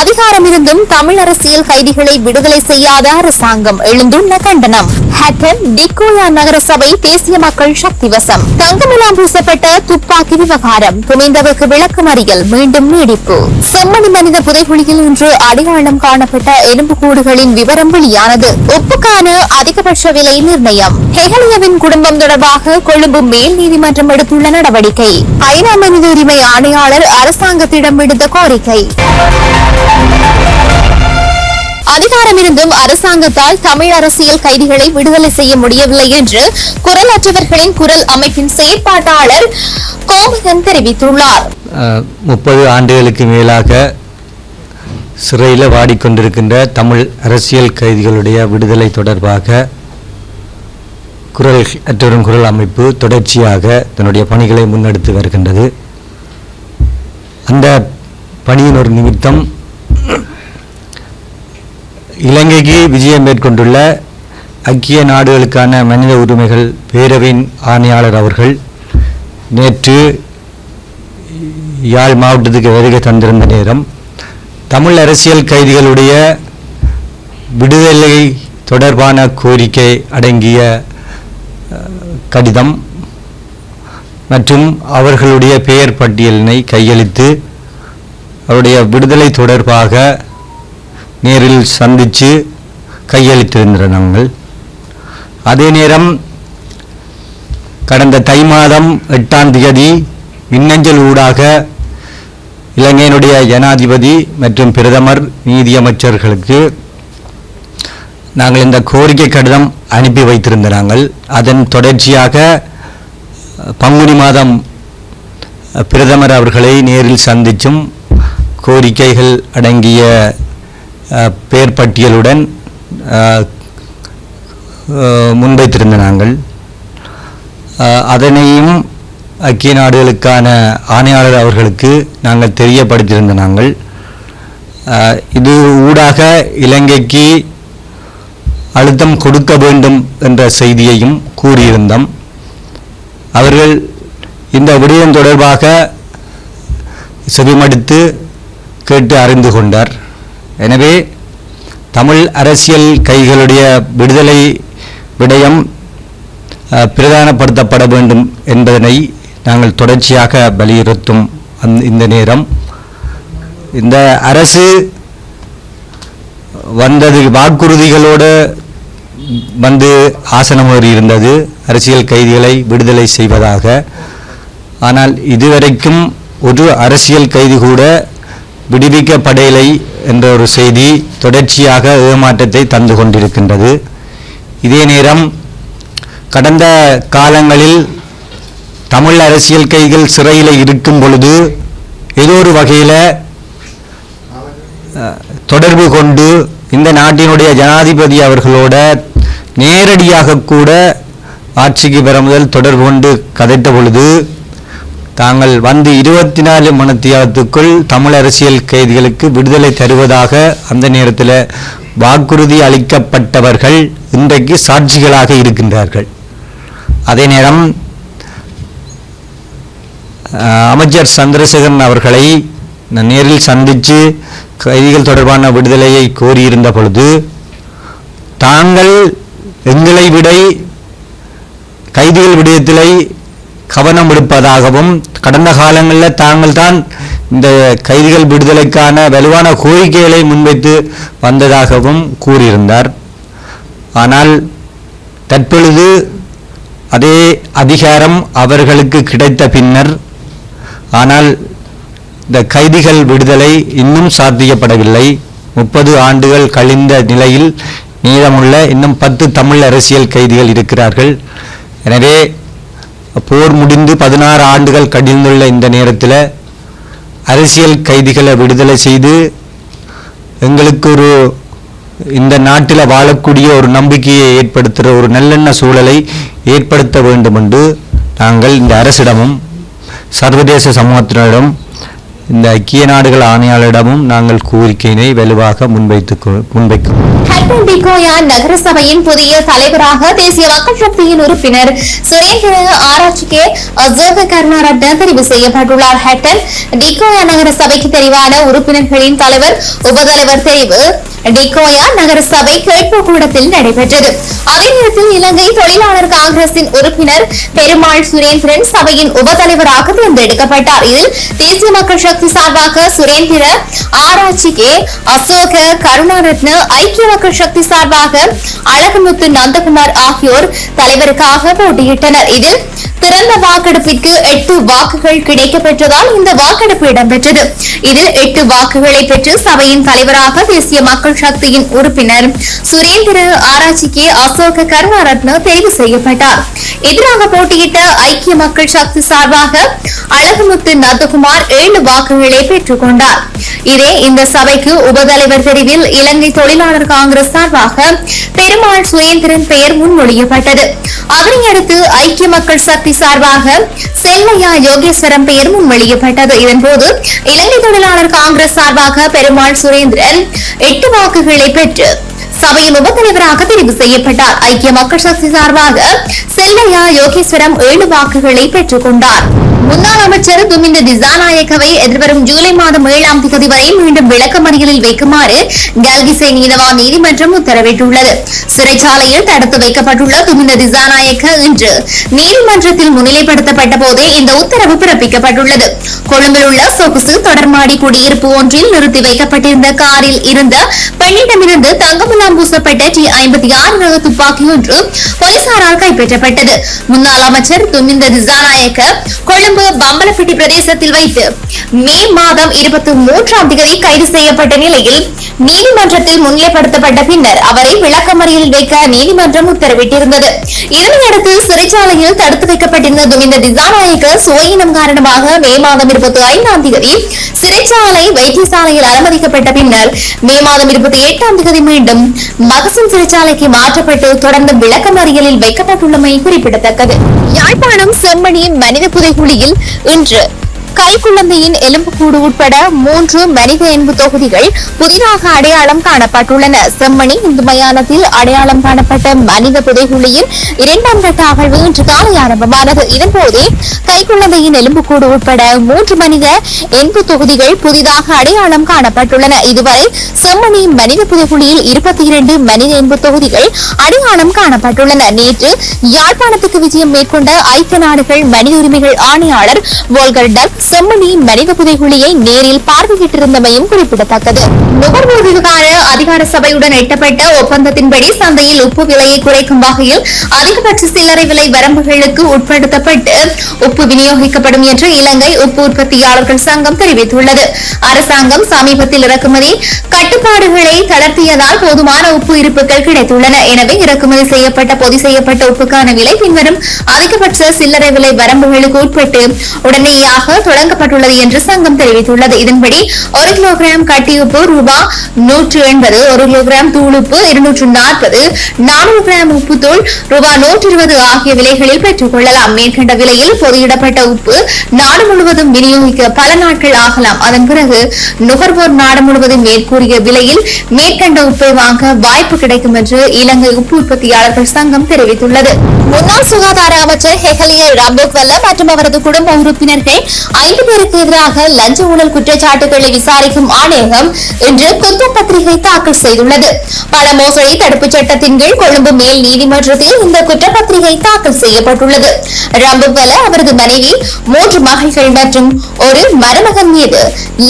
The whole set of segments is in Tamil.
அதிகாரம் இருந்தும் தமிழ் அரசியல் கைதிகளை விடுதலை செய்யாத அரசாங்கம். எழுந்துள்ள கண்டனம். ஹட்டன் டிக்கோயா நகரசபை தேசிய மக்கள் சக்தி வசம். தங்கமெல்லாம் பூசப்பட்ட துப்பாக்கி விவகாரம். துணிந்தவருக்கு விளக்கமறியல் மீண்டும் நீடிப்பு. செம்மணி மனித புதைகுழியில் இன்று அடையாளம் காணப்பட்ட எலும்புக்கூடுகளின் விவரம் வெளியானது. உப்புக்கான அதிகபட்ச விலை நிர்ணயம். ஹெகலியவின் குடும்பம் தொடர்பாக கொழும்பு மேல் நீதிமன்றம் எடுத்துள்ள நடவடிக்கை. ஐநா மனித உரிமை ஆணையாளர் அரசாங்கத்திடம் விடுத்த கோரிக்கை. அதிகாரமிருந்தும் அரசாங்கத்தால் தமிழ் அரசியல் கைதிகளை விடுதலை செய்ய முடியவில்லை என்று குரல் அற்றவர்களின் குரல் அமைப்பின் செயற்பாட்டாளர் கோமகன் தெரிவித்துள்ளார். முப்பது ஆண்டுகளுக்கு மேலாக சிறையில் வாடிக்கொண்டிருக்கின்ற தமிழ் அரசியல் கைதிகளுடைய விடுதலை தொடர்பாக குரல் அற்றவரும் குரல் அமைப்பு தொடர்ச்சியாக தன்னுடைய பணிகளை முன்னெடுத்து வருகின்றது. அந்த பணியின் ஒரு நிமித்தம் இலங்கைக்கு விஜயம் மேற்கொண்டுள்ள ஐக்கிய நாடுகளுக்கான மனித உரிமைகள் பேரவையின் ஆணையாளர் அவர்கள் நேற்று யாழ் மாவட்டத்துக்கு வருகை தந்திருந்த நேரம் தமிழ் அரசியல் கைதிகளுடைய விடுதலை தொடர்பான கோரிக்கை அடங்கிய கடிதம் மற்றும் அவர்களுடைய பெயர் பட்டியலினை கையளித்து அவருடைய விடுதலை தொடர்பாக நேரில் சந்தித்து கையளித்திருந்தனர் நாங்கள். அதே நேரம் கடந்த தை மாதம் எட்டாம் தேதி மின்னஞ்சல் ஊடாக இலங்கையினுடைய ஜனாதிபதி மற்றும் பிரதமர் நீதியமைச்சர்களுக்கு நாங்கள் இந்த கோரிக்கை கடிதம் அனுப்பி வைத்திருந்த நாங்கள். அதன் தொடர்ச்சியாக பங்குனி மாதம் பிரதமர் அவர்களை நேரில் சந்தித்தும் கோரிக்கைகள் அடங்கிய பேர் பட்டியலுடன் முன்வைத்திருந்த நாங்கள். அதனையும் ஐக்கிய நாடுகளுக்கான ஆணையாளர் அவர்களுக்கு நாங்கள் தெரியப்படுத்தியிருந்த நாங்கள். இது ஊடாக இலங்கைக்கு அழுத்தம் கொடுக்க வேண்டும் என்ற செய்தியையும் கூறியிருந்தோம். அவர்கள் இந்த விடயம் தொடர்பாக செவிமடுத்து கேட்டு அறிந்து கொண்டார். எனவே தமிழ் அரசியல் கைகளுடைய விடுதலை விடயம் பிரதானப்படுத்தப்பட வேண்டும் என்பதனை நாங்கள் தொடர்ச்சியாக வலியுறுத்தும் அந்த இந்த நேரம். இந்த அரசு வந்தது வாக்குறுதிகளோடு வந்து ஆசனம் இருந்தது. அரசியல் கைதிகளை விடுதலை செய்வதாக. ஆனால் இதுவரைக்கும் ஒரு அரசியல் கைதி கூட விடுவிக்கப்படையிலை என்ற ஒரு செய்தி தொடர்ச்சியாக ஏமாற்றத்தை தந்து கொண்டிருக்கின்றது. இதே நேரம் கடந்த காலங்களில் தமிழ் அரசியல் கைகள் சிறையில் இருக்கும் பொழுது ஏதோ ஒரு வகையில் தொடர்பு கொண்டு இந்த நாட்டினுடைய ஜனாதிபதி அவர்களோட நேரடியாக கூட ஆட்சிக்கு பெற முதல் தொடர்பு கொண்டு கதைத்த பொழுது தாங்கள் வந்து இருபத்தி நாலு மணத்தியாகத்துக்குள் தமிழ் அரசியல் கைதிகளுக்கு விடுதலை தருவதாக அந்த நேரத்தில் வாக்குறுதி அளிக்கப்பட்டவர்கள் இன்றைக்கு சாட்சிகளாக இருக்கின்றார்கள். அதே நேரம் அஹ், அமைச்சர் சந்திரசேகரன் அவர்களை நேரில் சந்தித்து கைதிகள் தொடர்பான விடுதலையை கோரியிருந்த பொழுது தாங்கள் எங்களை விட கைதிகள் விடயத்திலே கவனம் எடுப்பதாகவும் கடந்த காலங்களில் தாங்கள் தான் இந்த கைதிகள் விடுதலைக்கான வலுவான கோரிக்கைகளை முன்வைத்து வந்ததாகவும் கூறியிருந்தார். ஆனால் தற்பொழுது அதே அதிகாரம் அவர்களுக்கு கிடைத்த பின்னர் ஆனால் இந்த கைதிகள் விடுதலை இன்னும் சாத்தியப்படவில்லை. முப்பது ஆண்டுகள் கழிந்த நிலையில் மீதமுள்ள இன்னும் பத்து தமிழ் அரசியல் கைதிகள் இருக்கிறார்கள். எனவே போர் முடிந்து பதினாறு ஆண்டுகள் கடிந்துள்ள இந்த நேரத்தில் அரசியல் கைதிகளை விடுதலை செய்து எங்களுக்கு ஒரு இந்த நாட்டில் வாழக்கூடிய ஒரு நம்பிக்கையை ஏற்படுத்துகிற ஒரு நல்லெண்ண சூழலை ஏற்படுத்த வேண்டும் என்று நாங்கள் இந்த அரசிடமும் சர்வதேச சமூகத்தினரிடம் இந்த ஐக்கிய நாடுகள் ஆணையாளரிடமும் நாங்கள் கோரிக்கையினை வலுவாக முன்வைத்து முன்வைக்கிறோம். ஹட்டன் டிகோயா நகரசபையின் புதிய தலைவராக தேசிய மக்கள் சக்தியின் உறுப்பினர் சுரேந்திர ஆராய்ச்சிக்கு அசோக கருணாரட்ன தெரிவு செய்யப்பட்டுள்ளார். ஹட்டன் டிகோயா நகரசபைக்கு தெரிவான உறுப்பினர்களின் தலைவர் உபதலைவர் தெரிவு டிகோயா நகரசபை கேட்பு கூடத்தில் நடைபெற்றது. அதே நேரத்தில் இலங்கை தொழிலாளர் காங்கிரசின் உறுப்பினர் பெருமாள் சுரேந்திரன் சபையின் உபதலைவராக தேர்ந்தெடுக்கப்பட்டார். இதில் தேசிய மக்கள் சக்தி சார்பாக சுரேந்திர ஆராய்ச்சிக்கு அசோக கருணாரத்ன ஐக்கிய மக்கள் சக்தி சார்பாக அழகமுத்து நந்தகுமார் ஆகியோர் தலைவருக்காக போட்டியிட்டனர். இதில் திறந்த வாக்கெடுப்பிற்கு எட்டு வாக்குகள் கிடைக்கப்பெற்றதால் இந்த வாக்கெடுப்பு இடம்பெற்றது. இதில் எட்டு வாக்குகளை பெற்று சபையின் தலைவராக தேசிய மக்கள் சக்தியின் உறுப்பினர் சுரேந்திர ஆராய்ச்சிக்கு அசோக கருணாரத்ன தேர்வு செய்யப்பட்டார். எதிராக போட்டியிட்ட ஐக்கிய மக்கள் சக்தி சார்பாக அழகுமுத்து நந்தகுமார் ஏழு வாக்குகளை பெற்றுக் கொண்டார். இதே இந்த சபைக்கு உபதலைவர் தெரிவில் இலங்கை தொழிலாளர் காங்கிரஸ் காங்கிரஸ் சார்பாக பெருமாள் சுரேந்திரன் பெயர் முன்மொழியப்பட்டது. அதனையடுத்து ஐக்கிய மக்கள் சக்தி சார்பாக செல்லையா யோகேஸ்வரம் பெயர் முன்மொழியப்பட்டது. இதன்போது இலங்கை தொழிலாளர் காங்கிரஸ் சார்பாக பெருமாள் சுரேந்திரன் எட்டு வாக்குகளை பெற்று சபையின் உபத்தலைவராக தெரிவு செய்யப்பட்டார். ஐக்கிய மக்கள் சக்தி சார்பாக செல்லையா யோகேஸ்வரம் ஏழு வாக்குகளை பெற்றுக் கொண்டார். முன்னாள் அமைச்சர் துமிந்த திசாநாயக்கவை எதிர்வரும் ஜூலை மாதம் ஏழாம் தேதி வரை மீண்டும் விளக்கமறியலில் வைக்குமாறு கல்கிசை நீதவான் நீதிமன்றம் உத்தரவிட்டுள்ளது. சிறைச்சாலையில் தடுத்து வைக்கப்பட்டுள்ள துமிந்த திசாநாயக்க இன்று நீதிமன்றத்தில் முன்னிலைப்படுத்தப்பட்ட போதே இந்த உத்தரவு பிறப்பிக்கப்பட்டுள்ளது. கொழும்பில் உள்ள சொகுசு தொடர்மாடி குடியிருப்பு ஒன்றில் நிறுத்தி வைக்கப்பட்டிருந்த காரில் இருந்த பெண்ணிடமிருந்து தங்கமுலாம் பூசப்பட்ட டி ஐம்பத்தி ஆறு ரக துப்பாக்கி ஒன்று போலீசாரால் கைப்பற்றப்பட்டது. முன்னாள் அமைச்சர் துமிந்த திசாநாயக்க கொழும்பு கொழும்பு பம்பலப்பட்டி பிரதேசத்தில் வைத்து மே மாதம் இருபத்தி மூன்றாம் தேதி கைது செய்யப்பட்ட நிலையில் நீதிமன்றத்தில் முன்னிலைப்படுத்தப்பட்ட பின்னர் அவரை விளக்கமறியில் வைக்க நீதிமன்றம் உத்தரவிட்டிருந்தது. இதனையடுத்து சிறைச்சாலையில் தடுத்து வைக்கப்பட்டிருந்த துமிந்த திசாநாயக்க சுவையினம் காரணமாக மே மாதம் இருபத்தி ஐந்தாம் தேதி சிறைச்சாலை வைத்தியசாலையில் அனுமதிக்கப்பட்ட பின்னர் மே மாதம் இருபத்தி எட்டாம் தேதி மீண்டும் மகசூல் சிறைச்சாலைக்கு மாற்றப்பட்டு தொடர்ந்து விளக்கமறியலில் வைக்கப்பட்டுள்ளமை குறிப்பிடத்தக்கது. யாழ்ப்பாணம் செம்மணி மனித புதைகுழியில் இன்று கைக்குழந்தையின் எலும்புக்கூடு உட்பட மூன்று மனித எலும்பு தொகுதிகள் புதிதாக அடையாளம் காணப்பட்டுள்ளன. செம்மணி இந்து மயானத்தில் அடையாளம் காணப்பட்ட மனித புதைகுழியின் இரண்டாம் கட்ட அகழ்வு இன்று காலை ஆரம்பமானது. இதன்போதே கைக்குழந்தையின் எலும்புக்கூடு உட்பட மூன்று மனித எலும்பு தொகுதிகள் புதிதாக அடையாளம் காணப்பட்டுள்ளன. இதுவரை செம்மணி மனித புதைகுழியில் இருபத்தி இரண்டு மனித எலும்பு தொகுதிகள் அடையாளம் காணப்பட்டுள்ளன. நேற்று யாழ்ப்பாணத்துக்கு விஜயம் மேற்கொண்ட ஐக்கிய நாடுகள் மனித உரிமைகள் ஆணையாளர் வோல்கர் டக் செம்மணி மனித புதைகுழியை நேரில் பார்வையிட்டிருந்தமையும் குறிப்பிடத்தக்கது. நுகர்வோர் விவகார அதிகார சபையுடன் எட்டப்பட்ட ஒப்பந்தத்தின்படி சந்தையில் உப்பு விலையை குறைக்கும் வகையில் அதிகபட்ச சில்லறை விலை வரம்புகளுக்கு உட்படுத்தப்பட்டு உப்பு விநியோகிக்கப்படும் என்று இலங்கை உப்பு உற்பத்தியாளர்கள் சங்கம் தெரிவித்துள்ளது. அரசாங்கம் சமீபத்தில் இறக்குமதி கட்டுப்பாடுகளை தளர்த்தியதால் போதுமான உப்பு இருப்புகள் கிடைத்துள்ளன. எனவே இறக்குமதி செய்யப்பட்ட பொதி செய்யப்பட்ட உப்புக்கான விலை பின்வரும் அதிகபட்ச சில்லறை விலை வரம்புகளுக்கு உட்பட்டு உடனடியாக வழங்கப்பட்டுள்ளது என்று சங்கம் தெரிவித்துள்ளது. இதன்படி ஒரு கிலோகிராம் கட்டி உப்பு ரூபாய் நூற்று எண்பது ஒரு கிலோகிராம் தூள் உப்பு இருநூற்று நாற்பது நானூறு கிராம் உப்பு தூள் ரூபாய் நூற்று இருபது ஆகிய விலைகளில் பெற்றுக் கொள்ளலாம். மேற்கண்ட விலையில் பொதியிடப்பட்ட உப்பு நாடு முழுவதும் விநியோகிக்க பல நாட்கள் ஆகலாம். அதன் பிறகு நுகர்வோர் நாடு முழுவதும் மேற்கூறிய விலையில் மேற்கண்ட உப்பை வாங்க வாய்ப்பு கிடைக்கும் என்று இலங்கை உப்பு உற்பத்தியாளர்கள் சங்கம் தெரிவித்துள்ளது. முன்னாள் சுகாதார அமைச்சர் ஹெகலிய ராம்போக்வல்ல மற்றும் அவரது குடும்ப உறுப்பினர்கள் ஐந்து பேருக்கு எதிராக லஞ்ச ஊழல் குற்றச்சாட்டுகளை விசாரிக்கும் ஆணையகம் இன்று குத்து பத்திரிகை தாக்கல் செய்துள்ளது. பண மோசடி தடுப்பு சட்டத்தின் கீழ் கொழும்பு மேல் நீதிமன்றத்தில் இந்த குற்றப்பத்திரிகை தாக்கல் செய்யப்பட்டுள்ளது. ரம்புபல அவரது மனைவி மூன்று மகள்கள் மற்றும் ஒரு மருமகன் மீது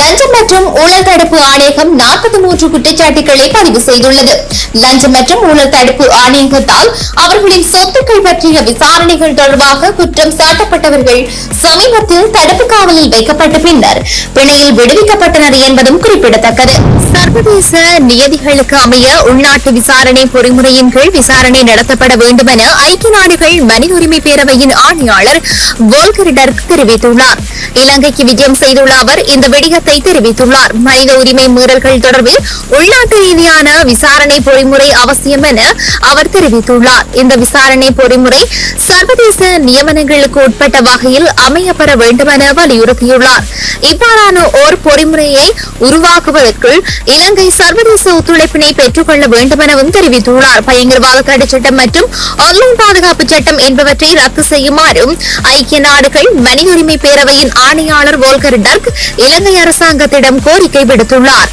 லஞ்சம் மற்றும் ஊழல் தடுப்பு ஆணையகம் நாற்பத்தி மூன்று குற்றச்சாட்டுகளை பதிவு செய்துள்ளது. லஞ்சம் மற்றும் ஊழல் தடுப்பு ஆணையகத்தால் அவர்களின் சொத்துக்கள் பற்றிய விசாரணைகள் தொடர்பாக குற்றம் சாட்டப்பட்டவர்கள் சமீபத்தில் தடுப்பு காவலில் வைக்கப்பட்ட பின்னர் பிணையில் விடுவிக்கப்பட்டனர் என்பதும் குறிப்பிடத்தக்கது. சர்வதேச நியதிகளுக்கு அமைய உள்நாட்டு விசாரணை பொறிமுறையின் கீழ் விசாரணை நடத்தப்பட வேண்டும் என ஐக்கிய நாடுகள் மனித உரிமை பேரவையின் ஆணையாளர் வோல்கர் தெரிவித்துள்ளார். இலங்கைக்கு விஜயம் செய்துள்ள அவர் இந்த விடயத்தை தெரிவித்துள்ளார். மனித உரிமை மீறல்கள் தொடர்பில் உள்நாட்டு ரீதியான விசாரணை பொறிமுறை அவசியம் என அவர் தெரிவித்துள்ளார். இந்த விசாரணை பொறிமுறை சர்வதேச நியமனங்களுக்கு உட்பட்ட வகையில் அமையப்பெற வேண்டும் என வலியுறுத்தியுள்ளார். இவ்வாறான ஓர் பொறிமுறையை உருவாக்குவதற்குள் இலங்கை சர்வதேச ஒத்துழைப்பினை பெற்றுக் கொள்ள வேண்டும் எனவும் தெரிவித்துள்ளார். பயங்கரவாத தடை சட்டம் மற்றும் ஆன்லைன் பாதுகாப்பு சட்டம் என்பவற்றை ரத்து செய்யுமாறும் ஐக்கிய நாடுகள் மனித உரிமை பேரவையின் ஆணையாளர் வோல்கர் டர்க் இலங்கை அரசாங்கத்திடம் கோரிக்கை விடுத்துள்ளார்.